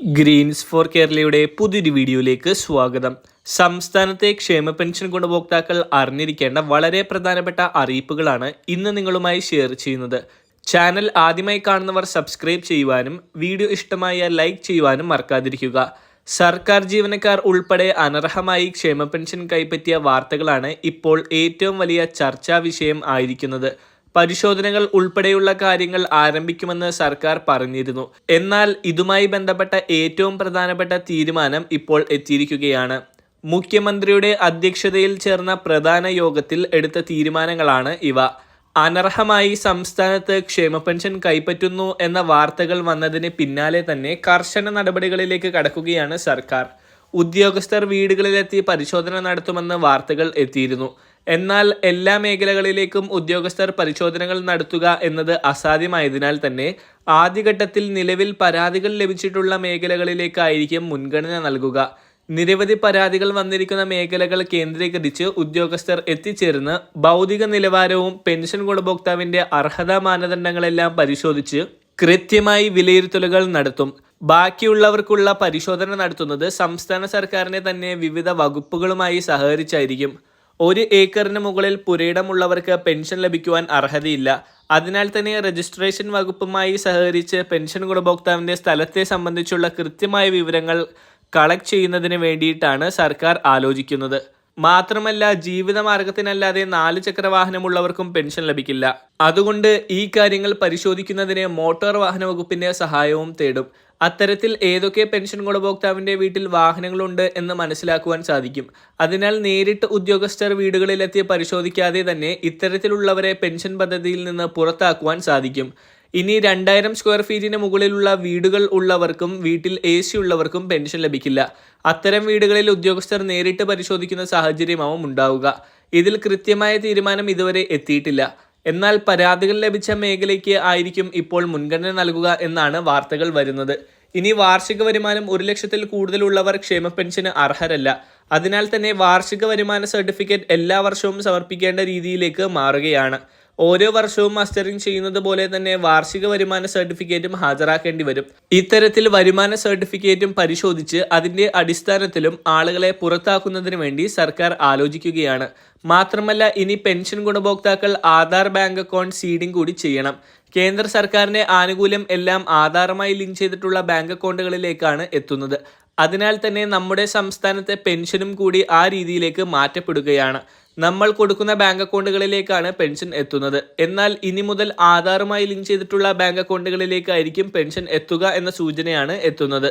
Green's four കേരളയുടെ പുതിയൊരു വീഡിയോയിലേക്ക് സ്വാഗതം. സംസ്ഥാനത്തെ ക്ഷേമ പെൻഷൻ ഗുണഭോക്താക്കൾ അറിഞ്ഞിരിക്കേണ്ട വളരെ പ്രധാനപ്പെട്ട അറിയിപ്പുകളാണ് ഇന്ന് നിങ്ങളുമായി ഷെയർ ചെയ്യുന്നത്. ചാനൽ ആദ്യമായി കാണുന്നവർ സബ്സ്ക്രൈബ് ചെയ്യുവാനും വീഡിയോ ഇഷ്ടമായ ലൈക്ക് ചെയ്യുവാനും മറക്കാതിരിക്കുക. സർക്കാർ ജീവനക്കാർ ഉൾപ്പെടെ അനർഹമായി ക്ഷേമ പെൻഷൻ കൈപ്പറ്റിയ വാർത്തകളാണ് ഇപ്പോൾ ഏറ്റവും വലിയ ചർച്ചാ വിഷയം ആയിരിക്കുന്നത്. പരിശോധനകൾ ഉൾപ്പെടെയുള്ള കാര്യങ്ങൾ ആരംഭിക്കുമെന്ന് സർക്കാർ പറഞ്ഞിരുന്നു. എന്നാൽ ഇതുമായി ബന്ധപ്പെട്ട ഏറ്റവും പ്രധാനപ്പെട്ട തീരുമാനം ഇപ്പോൾ എത്തിയിരിക്കുകയാണ്. മുഖ്യമന്ത്രിയുടെ അധ്യക്ഷതയിൽ ചേർന്ന പ്രധാന യോഗത്തിൽ എടുത്ത തീരുമാനങ്ങളാണ് ഇവ. അനർഹമായി സംസ്ഥാനത്ത് ക്ഷേമ പെൻഷൻ കൈപ്പറ്റുന്നു എന്ന വാർത്തകൾ വന്നതിന് പിന്നാലെ തന്നെ കർശന നടപടികളിലേക്ക് കടക്കുകയാണ് സർക്കാർ. ഉദ്യോഗസ്ഥർ വീടുകളിലെത്തി പരിശോധന നടത്തുമെന്ന് വാർത്തകൾ എത്തിയിരുന്നു. എന്നാൽ എല്ലാ മേഖലകളിലേക്കും ഉദ്യോഗസ്ഥർ പരിശോധനകൾ നടത്തുക എന്നത് അസാധ്യമായതിനാൽ തന്നെ ആദ്യഘട്ടത്തിൽ നിലവിൽ പരാതികൾ ലഭിച്ചിട്ടുള്ള മേഖലകളിലേക്കായിരിക്കും മുൻഗണന നൽകുക. നിരവധി പരാതികൾ വന്നിരിക്കുന്ന മേഖലകൾ കേന്ദ്രീകരിച്ച് ഉദ്യോഗസ്ഥർ എത്തിച്ചേർന്ന് ഭൗതിക നിലവാരവും പെൻഷൻ ഗുണഭോക്താവിന്റെ അർഹതാ മാനദണ്ഡങ്ങളെല്ലാം പരിശോധിച്ച് കൃത്യമായി വിലയിരുത്തലുകൾ നടത്തും. ബാക്കിയുള്ളവർക്കുള്ള പരിശോധന നടത്തുന്നത് സംസ്ഥാന സർക്കാരിനെ തന്നെ വിവിധ വകുപ്പുകളുമായി സഹകരിച്ചായിരിക്കും. ഒരു ഏക്കറിന് മുകളിൽ പുരയിടമുള്ളവർക്ക് പെൻഷൻ ലഭിക്കുവാൻ അർഹതയില്ല. അതിനാൽ തന്നെ രജിസ്ട്രേഷൻ വകുപ്പുമായി സഹകരിച്ച് പെൻഷൻ ഗുണഭോക്താവിന്റെ സ്ഥലത്തെ സംബന്ധിച്ചുള്ള കൃത്യമായ വിവരങ്ങൾ കളക്ട് ചെയ്യുന്നതിന് വേണ്ടിയിട്ടാണ് സർക്കാർ ആലോചിക്കുന്നത്. മാത്രമല്ല ജീവിതമാർഗത്തിനല്ലാതെ നാല് ചക്രവാഹനമുള്ളവർക്കും പെൻഷൻ ലഭിക്കില്ല. അതുകൊണ്ട് ഈ കാര്യങ്ങൾ പരിശോധിക്കുന്നതിന് മോട്ടോർ വാഹന വകുപ്പിന്റെ സഹായവും തേടും. അത്തരത്തിൽ ഏതൊക്കെ പെൻഷൻ ഗുണഭോക്താവിന്റെ വീട്ടിൽ വാഹനങ്ങളുണ്ട് എന്ന് മനസ്സിലാക്കുവാൻ സാധിക്കും. അതിനാൽ നേരിട്ട് ഉദ്യോഗസ്ഥർ വീടുകളിലെത്തി പരിശോധിക്കാതെ തന്നെ ഇത്തരത്തിലുള്ളവരെ പെൻഷൻ പദ്ധതിയിൽ നിന്ന് പുറത്താക്കുവാൻ സാധിക്കും. ഇനി രണ്ടായിരം സ്ക്വയർ ഫീറ്റിന് മുകളിലുള്ള വീടുകൾ ഉള്ളവർക്കും വീട്ടിൽ എ സി ഉള്ളവർക്കും പെൻഷൻ ലഭിക്കില്ല. അത്തരം വീടുകളിൽ ഉദ്യോഗസ്ഥർ നേരിട്ട് പരിശോധിക്കുന്ന സാഹചര്യമാവും ഉണ്ടാവുക. ഇതിൽ കൃത്യമായ തീരുമാനം ഇതുവരെ എത്തിയിട്ടില്ല. എന്നാൽ പരാതികൾ ലഭിച്ച മേഖലയ്ക്ക് ആയിരിക്കും ഇപ്പോൾ മുൻഗണന നൽകുക എന്നാണ് വാർത്തകൾ വരുന്നത്. ഇനി വാർഷിക വരുമാനം ഒരു ലക്ഷത്തിൽ കൂടുതലുള്ളവർ ക്ഷേമ പെൻഷന് അർഹരല്ല. അതിനാൽ തന്നെ വാർഷിക വരുമാന സർട്ടിഫിക്കറ്റ് എല്ലാ വർഷവും സമർപ്പിക്കേണ്ട രീതിയിലേക്ക് മാറുകയാണ്. ഓരോ വർഷവും മസ്റ്ററിംഗ് ചെയ്യുന്നത് പോലെ തന്നെ വാർഷിക വരുമാന സർട്ടിഫിക്കറ്റും ഹാജരാക്കേണ്ടി വരും. ഇത്തരത്തിൽ വരുമാന സർട്ടിഫിക്കറ്റും പരിശോധിച്ച് അതിന്റെ അടിസ്ഥാനത്തിലും ആളുകളെ പുറത്താക്കുന്നതിന് വേണ്ടി സർക്കാർ ആലോചിക്കുകയാണ്. മാത്രമല്ല ഇനി പെൻഷൻ ഗുണഭോക്താക്കൾ ആധാർ ബാങ്ക് അക്കൗണ്ട് സീഡിംഗ് കൂടി ചെയ്യണം. കേന്ദ്ര സർക്കാരിന്റെ ആനുകൂല്യം എല്ലാം ആധാറുമായി ലിങ്ക് ചെയ്തിട്ടുള്ള ബാങ്ക് അക്കൗണ്ടുകളിലേക്കാണ് എത്തുന്നത്. അതിനാൽ തന്നെ നമ്മുടെ സംസ്ഥാനത്തെ പെൻഷനും കൂടി ആ രീതിയിലേക്ക് മാറ്റപ്പെടുകയാണ്. നമ്മൾ കൊടുക്കുന്ന ബാങ്ക് അക്കൗണ്ടുകളിലേക്കാണ് പെൻഷൻ എത്തുന്നത്. എന്നാൽ ഇനി മുതൽ ആധാറുമായി ലിങ്ക് ചെയ്തിട്ടുള്ള ബാങ്ക് അക്കൗണ്ടുകളിലേക്കായിരിക്കും പെൻഷൻ എത്തുക എന്ന സൂചനയാണ് എത്തുന്നത്.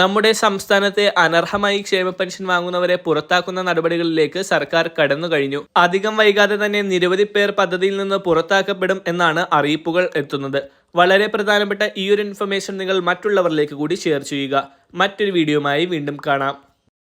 നമ്മുടെ സംസ്ഥാനത്തെ അനർഹമായി ക്ഷേമ പെൻഷൻ വാങ്ങുന്നവരെ പുറത്താക്കുന്ന നടപടികളിലേക്ക് സർക്കാർ കടന്നു കഴിഞ്ഞു. അധികം വൈകാതെ തന്നെ നിരവധി പേർ പദ്ധതിയിൽ നിന്ന് പുറത്താക്കപ്പെടും എന്നാണ് അറിയിപ്പുകൾ എത്തുന്നത്. വളരെ പ്രധാനപ്പെട്ട ഈ ഒരു ഇൻഫർമേഷൻ നിങ്ങൾ മറ്റുള്ളവരിലേക്ക് കൂടി ഷെയർ ചെയ്യുക. മറ്റൊരു വീഡിയോയുമായി വീണ്ടും കാണാം.